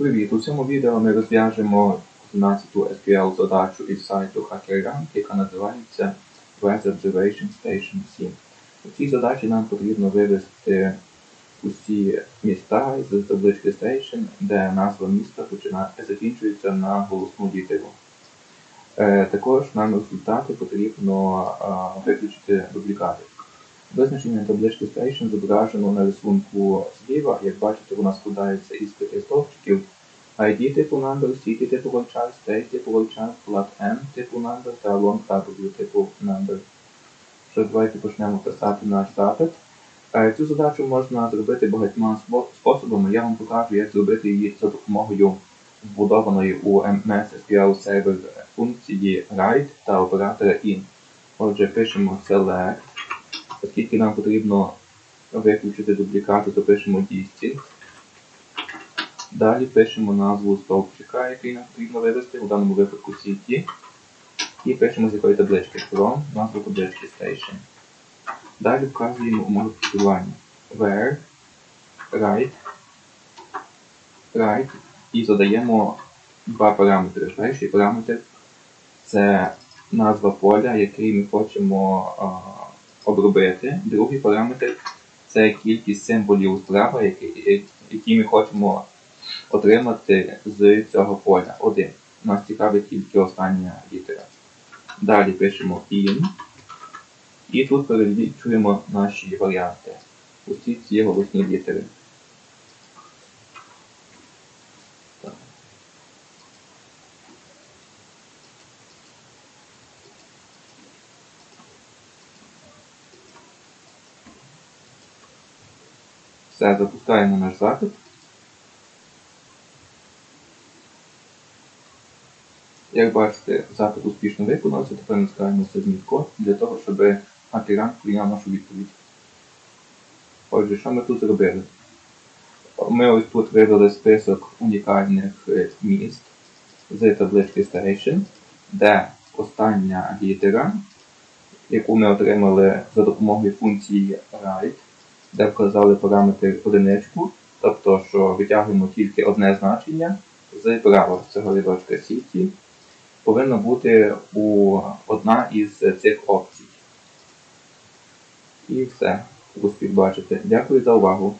Привіт! У цьому відео ми розв'яжемо 12-ту SQL задачу із сайту HackerRank, яка називається Weather Observation Station 7. У цій задачі нам потрібно вивести усі міста з таблички Station, де назва міста закінчується на голосну літеру. Е, Також нам результати потрібно виключити дублікати. Визначення таблички Station зображено на рисунку зліва. Як бачите, вона складається із п'яти стовпчиків. ID типу number, city типу вебчар, state типу вебчар, flat n типу number та long W типу number. Що давайте почнемо писати наш запит. Цю задачу можна зробити багатьма способами. Я вам покажу, як зробити її за допомогою вбудованої у MS SQL Server функції write та оператора in. Отже, пишемо select. Оскільки нам потрібно виключити дублікати, то пишемо distinct. Далі пишемо назву стовпчика, який нам потрібно вивести, у даному випадку CT. І пишемо з якої таблички from, назву таблички station. Далі вказуємо умови кодування. Where, right, right і задаємо два параметри. Перший параметр це назва поля, який ми хочемо а, обробити. Другий параметр це кількість символів справа, які, які ми хочемо отримати з цього поля. Один. Нас цікавить тільки остання літера. Далі пишемо in. І тут перелічуємо наші варіанти. Усі ці голосні літери. Все, запускаємо наш запит. Як бачите, запит успішно виконався, тепер натискаємо Submit код для того, щоб Hackrank прийняв нашу відповідь. Отже, що ми тут зробили? Ми ось тут вивели список унікальних е, міст з таблички Station, де остання літера, яку ми отримали за допомогою функції write, де вказали параметр одиничку, тобто, що витягуємо тільки одне значення з права цього рядочка City, повинна бути у одна із цих опцій. І все, успіх бачите. Дякую за увагу.